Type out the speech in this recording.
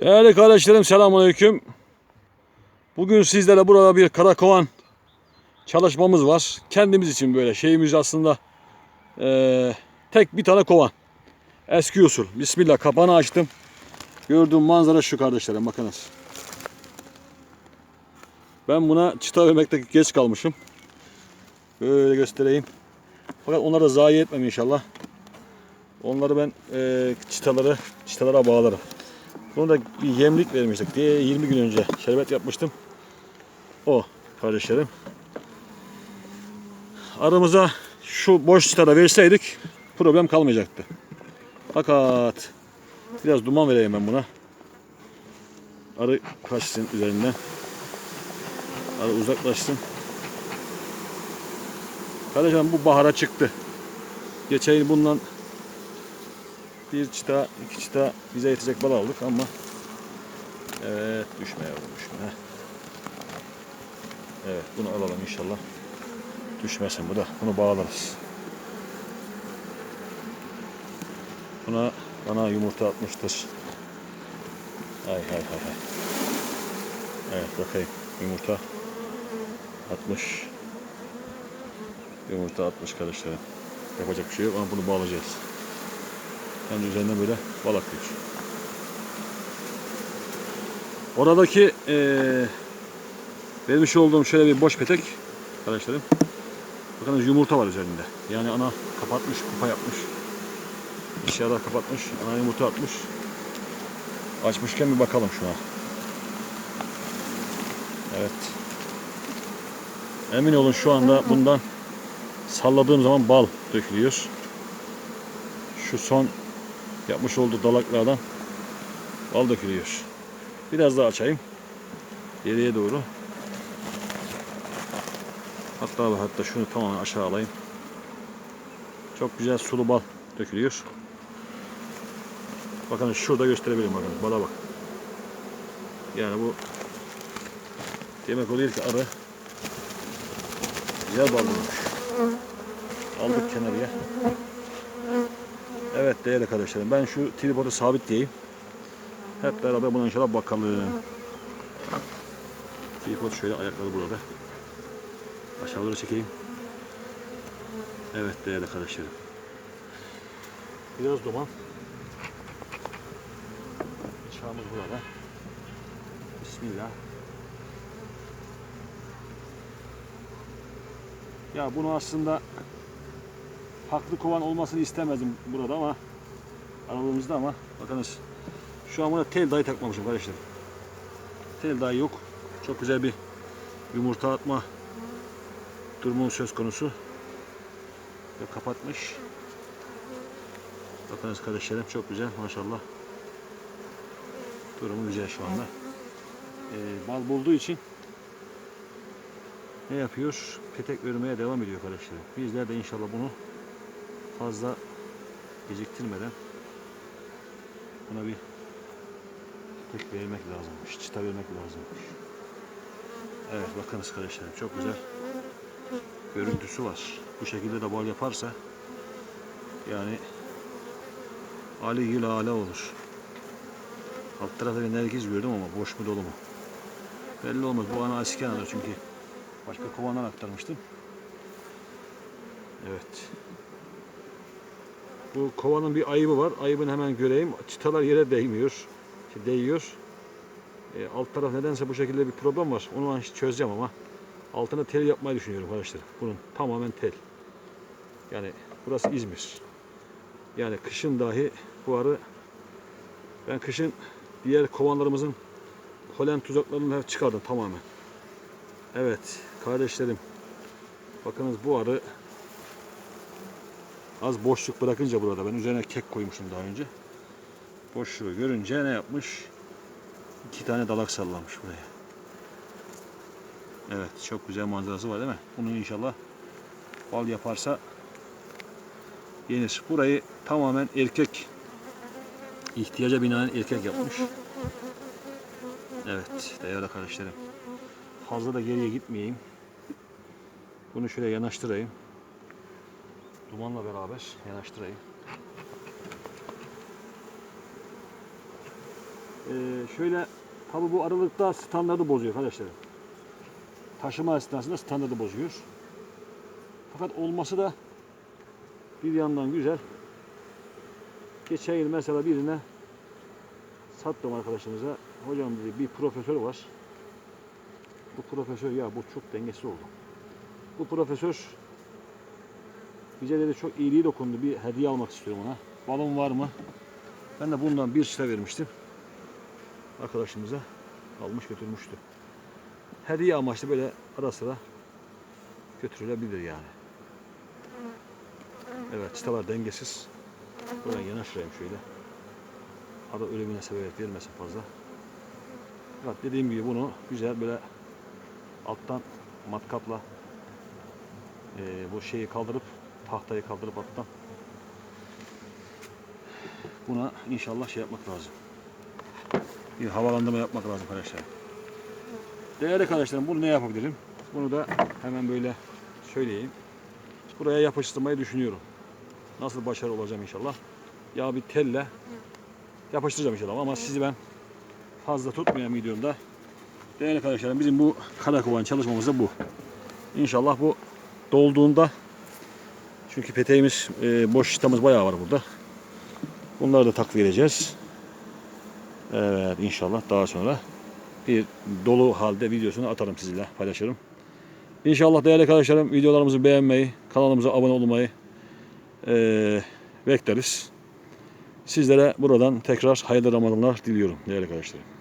Değerli kardeşlerim selamünaleyküm. Bugün sizlere burada bir karakovan çalışmamız var. Kendimiz için böyle şeyimiz aslında eee, tek bir tane kovan. Eski usul. Bismillah kapağını açtım. Gördüğüm manzara şu kardeşlerim bakınız. Ben buna çıta vermekte geç kalmışım. Böyle göstereyim. Fakat onları da zayi etmem inşallah. Onları ben eee çıtaları çıtalara bağlarım. Bunu da bir yemlik vermiştik diye 20 gün önce şerbet yapmıştım. O kardeşlerim. Aramıza şu boş çıtada verseydik problem kalmayacaktı. Fakat biraz duman vereyim ben buna. Arı kaçsın üzerinden. Arı uzaklaşsın. Kardeşim bu bahara çıktı. Geçen yıl bundan bir çıta, iki çıta bize yetecek bal aldık ama evet düşme yavrum düşme. Evet bunu alalım inşallah. Düşmesin bu da. Bunu bağlarız. Buna bana yumurta atmıştır. Hay hay hay hay. Evet bakayım yumurta atmış. Yumurta atmış kardeşlerim. Yapacak bir şey yok ama bunu bağlayacağız. Yani üzerinden böyle bal akıyor. Oradaki eee vermiş olduğum şöyle bir boş petek arkadaşlarım. Bakınız yumurta var üzerinde. Yani ana kapatmış, kupa yapmış. Dışarıda kapatmış, ana yumurta atmış. Açmışken bir bakalım şuna. Evet. Emin olun şu anda bundan salladığım zaman bal dökülüyor. Şu son yapmış olduğu dalaklardan bal dökülüyor. Biraz daha açayım. Geriye doğru. Hatta ve hatta şunu tamamen aşağı alayım. Çok güzel sulu bal dökülüyor. Bakın şurada gösterebilirim bakın. Bala bak. Yani bu demek oluyor ki arı güzel bal bulmuş. Aldık kenarıya. Evet değerli kardeşlerim ben şu tripodu sabitleyeyim. Hep beraber buna inşallah bakalım. Tripod şöyle ayakları burada. Aşağı doğru çekeyim. Evet değerli kardeşlerim. Biraz duman. Bıçağımız burada. Bismillah. Ya bunu aslında haklı kovan olmasını istemezdim burada ama aralığımızda ama bakınız şu an buna tel dahi takmamışım kardeşlerim. Tel dahi yok. Çok güzel bir yumurta atma durumu söz konusu. Ve kapatmış. Bakınız kardeşlerim çok güzel maşallah. Durumu güzel şu anda. Ee, bal bulduğu için ne yapıyor? Petek örmeye devam ediyor kardeşlerim. Bizler de inşallah bunu fazla geciktirmeden buna bir tek vermek lazımmış. Çıta vermek lazımmış. Evet bakınız kardeşlerim çok güzel görüntüsü var. Bu şekilde de bal yaparsa yani Ali yıl ala olur. Alt tarafta bir nergiz gördüm ama boş mu dolu mu? Belli olmaz. Bu ana eski anadır çünkü. Başka kovandan aktarmıştım. Evet. Bu kovanın bir ayıbı var. Ayıbını hemen göreyim. Çıtalar yere değmiyor. Değiyor. E, alt taraf nedense bu şekilde bir problem var. Onu ben çözeceğim ama altına tel yapmayı düşünüyorum arkadaşlar. Bunun tamamen tel. Yani burası İzmir. Yani kışın dahi bu arı ben kışın diğer kovanlarımızın polen tuzaklarını hep çıkardım tamamen. Evet kardeşlerim bakınız bu arı az boşluk bırakınca burada ben üzerine kek koymuştum daha önce. Boşluğu görünce ne yapmış? İki tane dalak sallamış buraya. Evet çok güzel manzarası var değil mi? Bunu inşallah bal yaparsa yenir. Burayı tamamen erkek ihtiyaca binaen erkek yapmış. Evet değerli kardeşlerim. Fazla da geriye gitmeyeyim. Bunu şöyle yanaştırayım. Dumanla beraber yanaştırayım. Ee, şöyle tabi bu aralıkta standardı bozuyor arkadaşlar. Taşıma esnasında standardı bozuyor. Fakat olması da bir yandan güzel. Geçen yıl mesela birine sattım arkadaşımıza. Hocam dedi bir profesör var. Bu profesör ya bu çok dengesiz oldu. Bu profesör bize dedi çok iyiliği dokundu. Bir hediye almak istiyorum ona. Balon var mı? Ben de bundan bir çıta vermiştim. Arkadaşımıza almış götürmüştü. Hediye amaçlı böyle ara sıra götürülebilir yani. Evet çıtalar dengesiz. Buradan yanaştırayım şöyle. Arı ölümüne sebebiyet vermesin fazla. Evet dediğim gibi bunu güzel böyle alttan matkapla eee, bu şeyi kaldırıp tahtayı kaldırıp alttan buna inşallah şey yapmak lazım. Bir havalandırma yapmak lazım arkadaşlar. Değerli arkadaşlarım bunu ne yapabilirim? Bunu da hemen böyle söyleyeyim. Buraya yapıştırmayı düşünüyorum. Nasıl başarılı olacağım inşallah. Ya bir telle yapıştıracağım inşallah ama sizi ben fazla tutmayan videomda değerli arkadaşlarım bizim bu karakovan çalışmamız da bu. İnşallah bu dolduğunda çünkü peteğimiz e, boş çıtamız bayağı var burada. Bunları da takviye edeceğiz. Evet inşallah daha sonra bir dolu halde videosunu atarım sizinle paylaşırım. İnşallah değerli arkadaşlarım videolarımızı beğenmeyi, kanalımıza abone olmayı eee, bekleriz. Sizlere buradan tekrar hayırlı Ramazanlar diliyorum değerli arkadaşlarım.